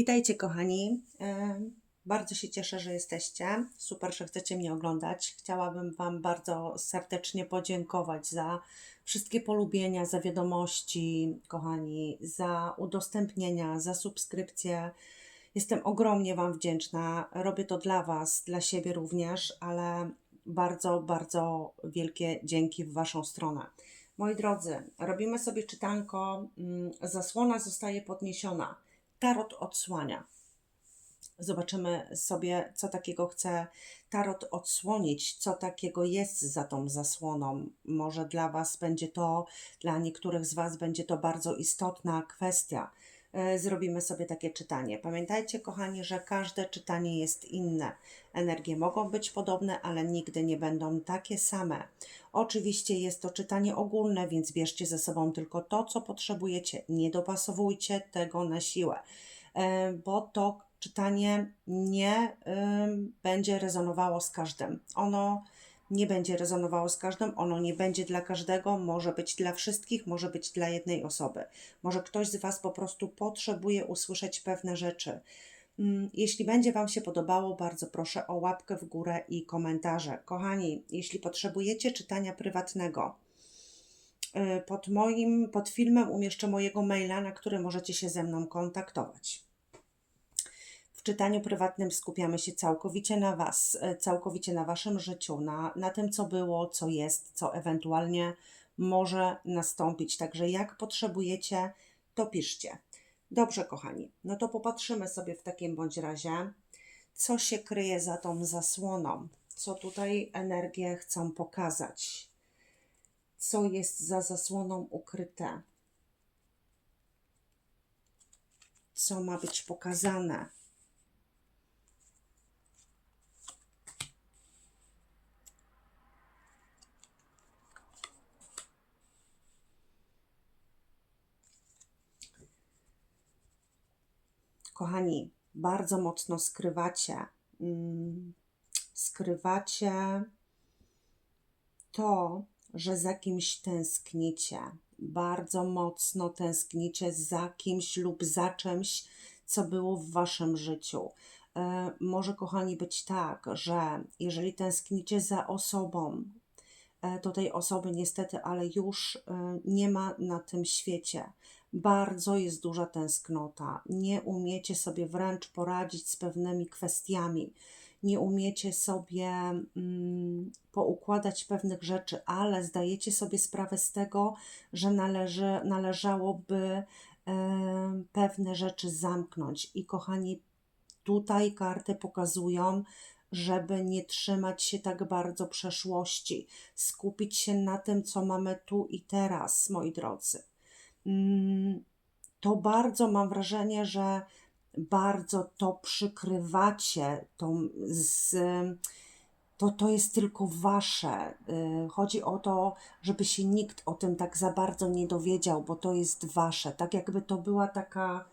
Witajcie, kochani. E, Bardzo się cieszę, że jesteście. Super, że chcecie mnie oglądać. Chciałabym Wam bardzo serdecznie podziękować za wszystkie polubienia, za wiadomości, kochani, za udostępnienia, za subskrypcje. Jestem ogromnie Wam wdzięczna. Robię to dla Was, dla siebie również, ale bardzo, bardzo wielkie dzięki w Waszą stronę. Moi drodzy, robimy sobie czytanko. mm, Zasłona zostaje podniesiona. Tarot odsłania. Zobaczymy sobie, co takiego chce Tarot odsłonić, co takiego jest za tą zasłoną. Może dla Was będzie to, dla niektórych z Was będzie to bardzo istotna kwestia. E, Zrobimy sobie takie czytanie. Pamiętajcie, kochani, że każde czytanie jest inne. Energie mogą być podobne, ale nigdy nie będą takie same. Oczywiście jest to czytanie ogólne, więc bierzcie ze sobą tylko to, co potrzebujecie. Nie dopasowujcie tego na siłę e, bo to czytanie nie będzie rezonowało z każdym. Ono nie będzie rezonowało z każdym, ono nie będzie dla każdego, może być dla wszystkich, może być dla jednej osoby. Może ktoś z Was po prostu potrzebuje usłyszeć pewne rzeczy. Mm, Jeśli będzie Wam się podobało, bardzo proszę o łapkę w górę i komentarze. Kochani, jeśli potrzebujecie czytania prywatnego, y, pod moim, pod filmem umieszczę mojego maila, na który możecie się ze mną kontaktować. W czytaniu prywatnym skupiamy się całkowicie na Was, e, całkowicie na Waszym życiu, na, na tym, co było, co jest, co ewentualnie może nastąpić. Także jak potrzebujecie, to piszcie. Dobrze, kochani, no to popatrzymy sobie w takim bądź razie, co się kryje za tą zasłoną, co tutaj energie chcą pokazać, co jest za zasłoną ukryte, co ma być pokazane. Kochani, bardzo mocno skrywacie, mm, skrywacie to, że za kimś tęsknicie. Bardzo mocno tęsknicie za kimś lub za czymś, co było w waszym życiu. E, może, kochani, być tak, że jeżeli tęsknicie za osobą, e, to tej osoby niestety, ale już e, nie ma na tym świecie. Bardzo jest duża tęsknota. Nie umiecie sobie wręcz poradzić z pewnymi kwestiami. Nie umiecie sobie mm, poukładać pewnych rzeczy, ale zdajecie sobie sprawę z tego, że należy, należałoby e, pewne rzeczy zamknąć. I kochani, tutaj karty pokazują, żeby nie trzymać się tak bardzo przeszłości, skupić się na tym, co mamy tu i teraz, moi drodzy. Mm, To bardzo mam wrażenie, że bardzo to przykrywacie, tą z, to, to jest tylko wasze. Y, Chodzi o to, żeby się nikt o tym tak za bardzo nie dowiedział, bo to jest wasze. Tak jakby to była taka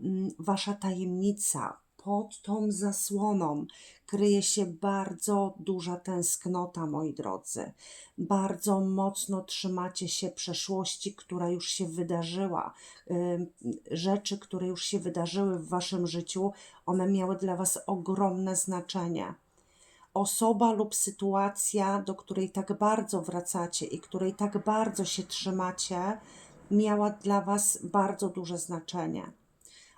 mm, wasza tajemnica. Pod tą zasłoną kryje się bardzo duża tęsknota, moi drodzy. Bardzo mocno trzymacie się przeszłości, która już się wydarzyła. Rzeczy, które już się wydarzyły w waszym życiu, one miały dla was ogromne znaczenie osoba lub sytuacja, do której tak bardzo wracacie i której tak bardzo się trzymacie, miała dla Was bardzo duże znaczenie.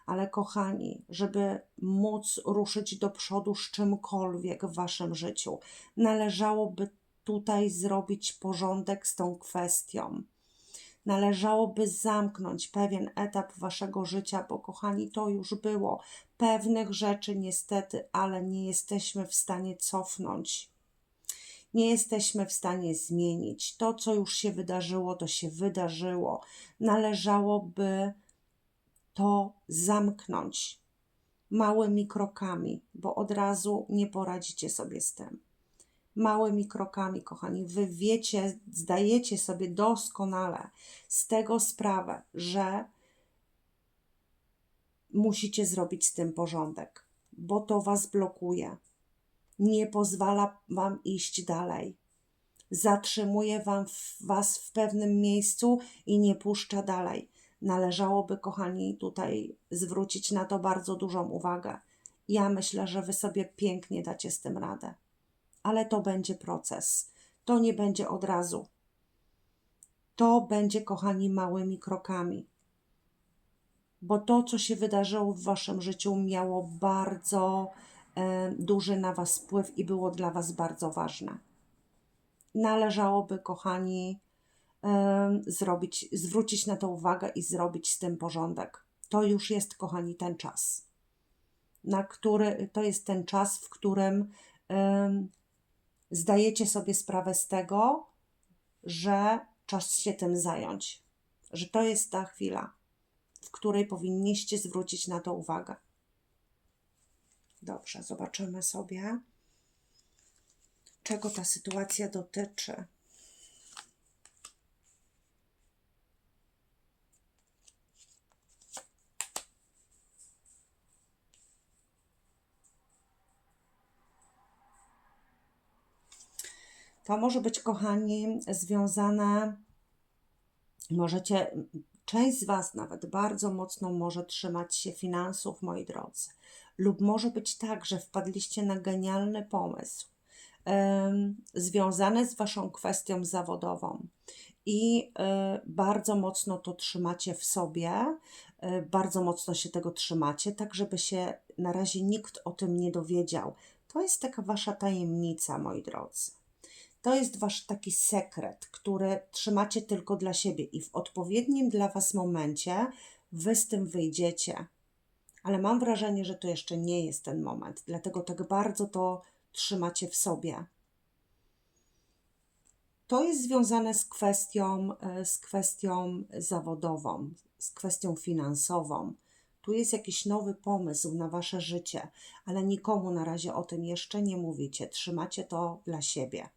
Ale kochani, żeby móc ruszyć do przodu z czymkolwiek w Waszym życiu, należałoby tutaj zrobić porządek z tą kwestią. Należałoby zamknąć pewien etap Waszego życia, bo kochani, to już było. Pewnych rzeczy niestety, ale nie jesteśmy w stanie cofnąć. Nie jesteśmy w stanie zmienić. To, co już się wydarzyło, to się wydarzyło. Należałoby to zamknąć małymi krokami, bo od razu nie poradzicie sobie z tym. Małymi krokami, kochani, wy wiecie, zdajecie sobie doskonale z tego sprawę, że musicie zrobić z tym porządek, bo to was blokuje. Nie pozwala wam iść dalej. Zatrzymuje wam was w pewnym miejscu i nie puszcza dalej. Należałoby, kochani, tutaj zwrócić na to bardzo dużą uwagę. Ja myślę, że Wy sobie pięknie dacie z tym radę, ale to będzie proces. To nie będzie od razu. To będzie, kochani, małymi krokami. Bo to, co się wydarzyło w Waszym życiu, miało bardzo e, duży na Was wpływ i było dla Was bardzo ważne. Należałoby, kochani, zrobić, zwrócić na to uwagę i zrobić z tym porządek. To już jest, kochani, ten czas, na który to jest ten czas, w którym zdajecie sobie sprawę z tego, że czas się tym zająć, że to jest ta chwila, w której powinniście zwrócić na to uwagę. Dobrze, zobaczymy sobie, czego ta sytuacja dotyczy. To może być, kochani, związane, możecie, część z Was nawet bardzo mocno może trzymać się finansów, moi drodzy. Lub może być tak, że wpadliście na genialny pomysł em, związany z Waszą kwestią zawodową i e, bardzo mocno to trzymacie w sobie, e, bardzo mocno się tego trzymacie, tak żeby się na razie nikt o tym nie dowiedział. To jest taka Wasza tajemnica, moi drodzy. To jest wasz taki sekret, który trzymacie tylko dla siebie i w odpowiednim dla was momencie wy z tym wyjdziecie. Ale mam wrażenie, że to jeszcze nie jest ten moment, dlatego tak bardzo to trzymacie w sobie. To jest związane z kwestią, e, z kwestią zawodową, z kwestią finansową. Tu jest jakiś nowy pomysł na wasze życie, ale nikomu na razie o tym jeszcze nie mówicie. Trzymacie to dla siebie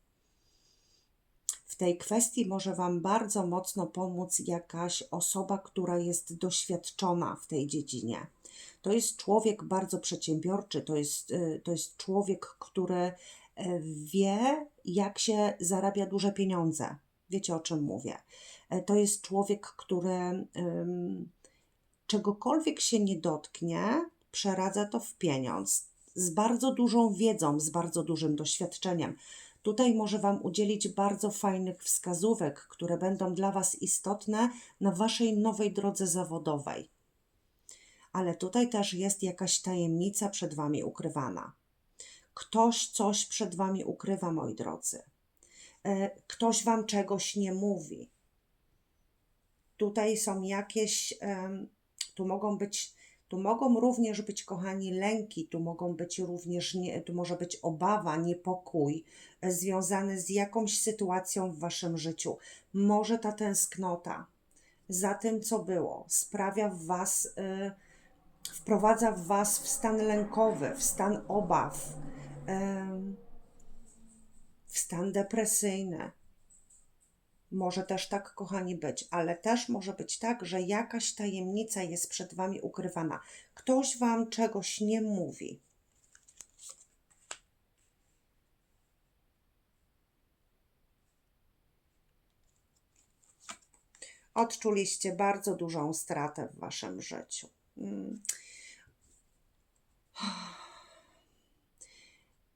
tej kwestii może Wam bardzo mocno pomóc jakaś osoba, która jest doświadczona w tej dziedzinie. To jest człowiek bardzo przedsiębiorczy, to jest, y, to jest człowiek, który e, wie, jak się zarabia duże pieniądze. Wiecie o czym mówię. E, to jest człowiek, który czegokolwiek się nie dotknie, przeradza to w pieniądz. Z bardzo dużą wiedzą, z bardzo dużym doświadczeniem. Tutaj może Wam udzielić bardzo fajnych wskazówek, które będą dla Was istotne na Waszej nowej drodze zawodowej. Ale tutaj też jest jakaś tajemnica przed Wami ukrywana. Ktoś coś przed Wami ukrywa, moi drodzy. E, ktoś Wam czegoś nie mówi. Tutaj są jakieś, tu mogą być tu mogą również być, kochani, lęki, tu mogą być również, nie, tu może być obawa, niepokój e, związany z jakąś sytuacją w waszym życiu. Może ta tęsknota za tym, co było, sprawia w was, y, wprowadza w was w stan lękowy, w stan obaw, y, w stan depresyjny może też tak, kochani, być, ale też może być tak, że jakaś tajemnica jest przed Wami ukrywana. Ktoś Wam czegoś nie mówi. Odczuliście bardzo dużą stratę w Waszym życiu. Hmm.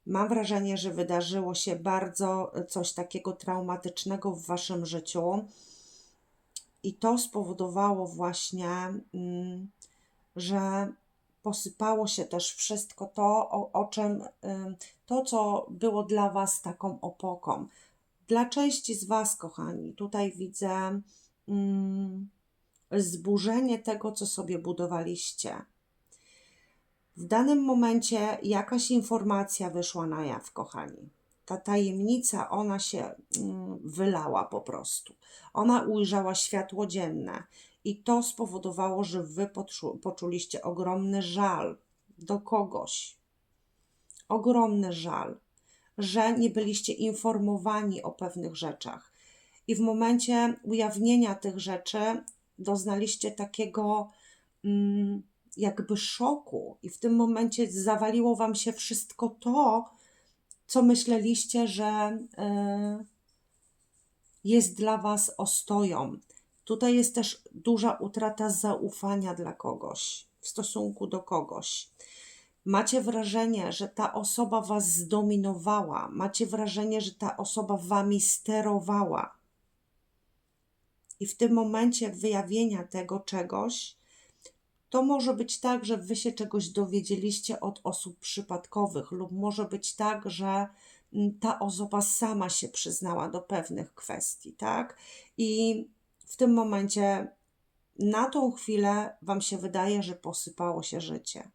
Mam wrażenie, że wydarzyło się bardzo coś takiego traumatycznego w waszym życiu, i to spowodowało właśnie, mm, że posypało się też wszystko to, o, o czym to, co było dla was taką opoką. Dla części z was, kochani, tutaj widzę mm, zburzenie tego, co sobie budowaliście w danym momencie jakaś informacja wyszła na jaw, kochani. Ta tajemnica, ona się mm, wylała po prostu. Ona ujrzała światło dzienne i to spowodowało, że wy poczu poczuliście ogromny żal do kogoś. Ogromny żal, że nie byliście informowani o pewnych rzeczach. I w momencie ujawnienia tych rzeczy doznaliście takiego. Mm, jakby szoku, i w tym momencie zawaliło Wam się wszystko to, co myśleliście, że y, jest dla Was ostoją. Tutaj jest też duża utrata zaufania dla kogoś, w stosunku do kogoś. Macie wrażenie, że ta osoba was zdominowała, macie wrażenie, że ta osoba wami sterowała. I w tym momencie wyjawienia tego czegoś, to może być tak, że wy się czegoś dowiedzieliście od osób przypadkowych, lub może być tak, że mm, ta osoba sama się przyznała do pewnych kwestii, tak? I w tym momencie na tą chwilę wam się wydaje, że posypało się życie.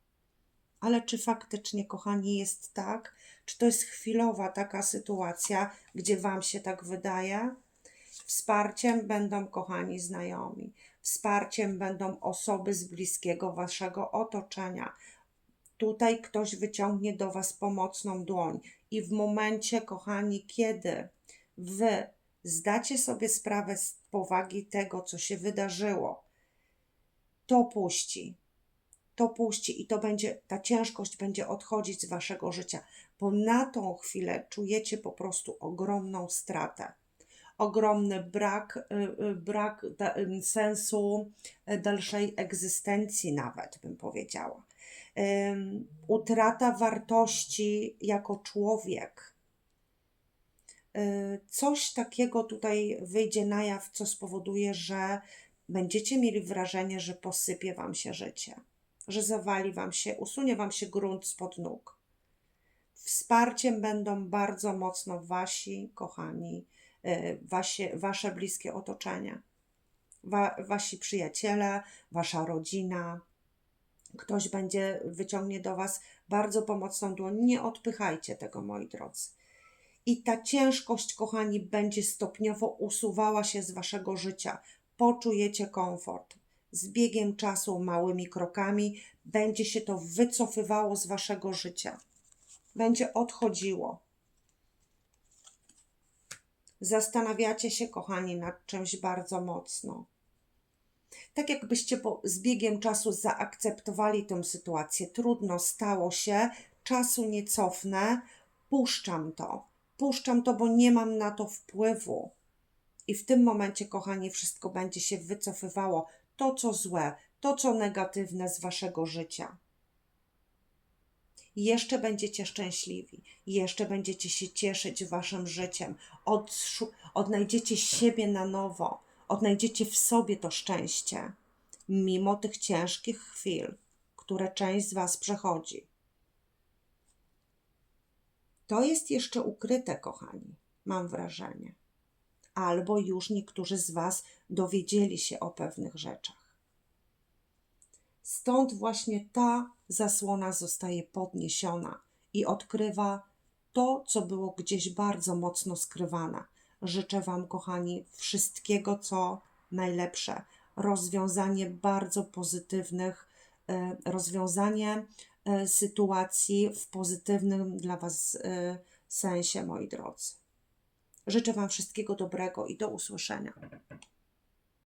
Ale czy faktycznie, kochani, jest tak? Czy to jest chwilowa taka sytuacja, gdzie wam się tak wydaje? Wsparciem będą kochani znajomi. Wsparciem będą osoby z bliskiego waszego otoczenia. Tutaj ktoś wyciągnie do was pomocną dłoń. I w momencie, kochani, kiedy wy zdacie sobie sprawę z powagi tego, co się wydarzyło, to puści. To puści i to będzie, ta ciężkość będzie odchodzić z waszego życia, bo na tą chwilę czujecie po prostu ogromną stratę ogromny brak, y, y, brak y, sensu dalszej egzystencji, nawet bym powiedziała. Utrata wartości jako człowiek. Coś takiego tutaj wyjdzie na jaw, co spowoduje, że będziecie mieli wrażenie, że posypie wam się życie, że zawali wam się, usunie wam się grunt spod nóg. Wsparciem będą bardzo mocno wasi kochani wasie, wasze bliskie otoczenie, wa, wasi przyjaciele, wasza rodzina. Ktoś będzie wyciągnie do was bardzo pomocną dłoń. Nie odpychajcie tego, moi drodzy. I ta ciężkość, kochani, będzie stopniowo usuwała się z waszego życia. Poczujecie komfort. Z biegiem czasu, małymi krokami, będzie się to wycofywało z waszego życia. Będzie odchodziło zastanawiacie się, kochani, nad czymś bardzo mocno. Tak jakbyście po, z biegiem czasu zaakceptowali tę sytuację. Trudno stało się, czasu nie cofnę, puszczam to. Puszczam to, bo nie mam na to wpływu. I w tym momencie, kochani, wszystko będzie się wycofywało. To, co złe, to, co negatywne z waszego życia jeszcze będziecie szczęśliwi, jeszcze będziecie się cieszyć waszym życiem, Odszu- odnajdziecie siebie na nowo, odnajdziecie w sobie to szczęście, mimo tych ciężkich chwil, które część z was przechodzi. To jest jeszcze ukryte, kochani, mam wrażenie. Albo już niektórzy z was dowiedzieli się o pewnych rzeczach. Stąd właśnie ta zasłona zostaje podniesiona i odkrywa to, co było gdzieś bardzo mocno skrywane. Życzę Wam, kochani, wszystkiego, co najlepsze. Rozwiązanie bardzo pozytywnych, e, rozwiązanie e, sytuacji w pozytywnym dla Was e, sensie, moi drodzy. Życzę Wam wszystkiego dobrego i do usłyszenia.